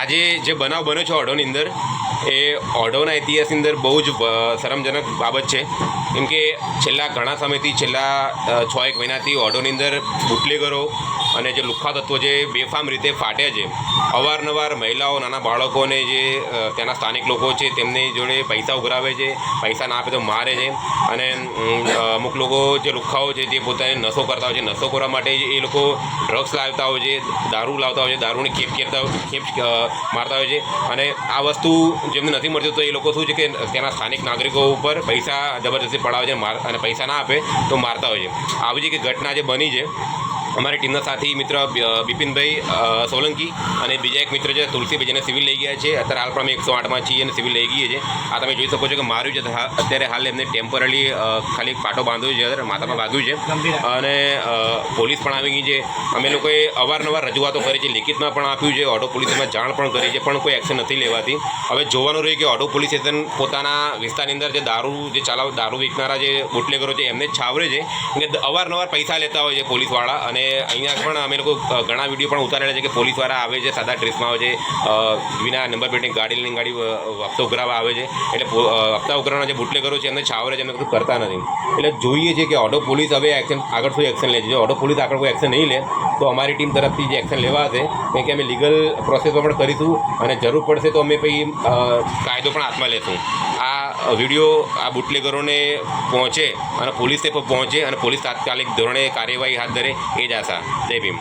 આજે જે બનાવ બન્યો છે ઓઢોની અંદર, એ ઓઢોના ઇતિહાસની અંદર બહુ જ શરમજનક બાબત છે. કેમ કે છેલ્લા ઘણા સમયથી, છેલ્લા છ એક મહિનાથી ઓઢોની અંદર બુટલેગરો અને જે લુખ્ખા તત્વો જે બેફામ રીતે ફાટે છે. અવારનવાર મહિલાઓ, નાના બાળકોને જે ત્યાંના સ્થાનિક લોકો છે, તેમની જોડે પૈસા ઉઘરાવે છે, પૈસા ના આપે તો મારે છે. અને અમુક લોકો જે લુખ્ખાઓ છે જે પોતાને નશો કરતા હોય છે. નશો કરવા માટે એ લોકો ડ્રગ્સ લાવતા હોય છે, દારૂ લાવતા હોય છે, દારૂની ખેપ ખેરતા ખેપ મારતા હોય છે. અને આ વસ્તુ જેમને નથી મળતી તો એ લોકો શું છે કે ત્યાંના સ્થાનિક નાગરિકો ઉપર પૈસા જબરદસ્તી પડાવે છે અને પૈસા ના આપે તો મારતા હોય છે. આવી જે કે ઘટના જે બની છે અમારી ટીમના સાથી મિત્ર બિપિનભાઈ સોલંકી અને બીજા એક મિત્ર છે, તુલસીભાઈ, જેને સિવિલ લઈ ગયા છે. અત્યારે હાલ અમે એકસો આઠમાં છીએ અને સિવિલ લઈ ગઈએ છે આ તમે જોઈ શકો છો કે માર્યું છે. અત્યારે હાલ એમને ટેમ્પરરી ખાલી પાટો બાંધ્યો છે, અત્યારે માથામાં વાગ્યું છે. અને પોલીસ પણ આવી ગઈ છે. અમે લોકોએ અવારનવાર રજૂઆતો કરી છે. લિખિતમાં પણ આપ્યું છે, ઓટો પોલીસમાં જાણ પણ કરી છે, પણ કોઈ એક્શન નથી લેવાતી. હવે જોવાનું રહ્યું કે ઓટો પોલીસ સ્ટેશન પોતાના વિસ્તારની અંદર જે દારૂ, જે ચાલાવ, દારૂ વેચનારા જે બુટલેગરો છે, એમને છાવરે છે. કે અવારનવાર પૈસા લેતા હોય છે પોલીસવાળા અને અહીંયા પણ અમે લોકો ઘણા વીડિયો પણ ઉતારેલા છે કે પોલીસવાળા આવે છે, સાદા ડ્રેસમાં આવે છે વિના નંબર પ્લેટની ગાડી લઈને ગાડી હપ્તા ઉઘરાવા આવે છે. એટલે હપ્તા ઉઘરાવાના જે બુટલેગરો છે, એમને છાવરે છે એમને કશું કરતા નથી. એટલે જોઈએ છે કે ઓટો પોલીસ હવે એક્શન આગળ શું એક્શન લે છે. જો ઓટો પોલીસ આગળ કોઈ એક્શન નહીં લે તો અમારી ટીમ તરફથી જે એક્શન લેવાશે કારણ કે અમે લીગલ પ્રોસેસમાં પણ કરીશું અને જરૂર પડશે તો અમે પછી કાયદો પણ હાથમાં લેશું. આ વીડિયો આ બુટલેગરોને પહોંચે અને પોલીસે પણ પહોંચે અને પોલીસ તાત્કાલિક ધોરણે કાર્યવાહી હાથ ધરે એ જ આશા. જય ભીમ.